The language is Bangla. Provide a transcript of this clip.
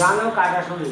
গানও কাটা শুনি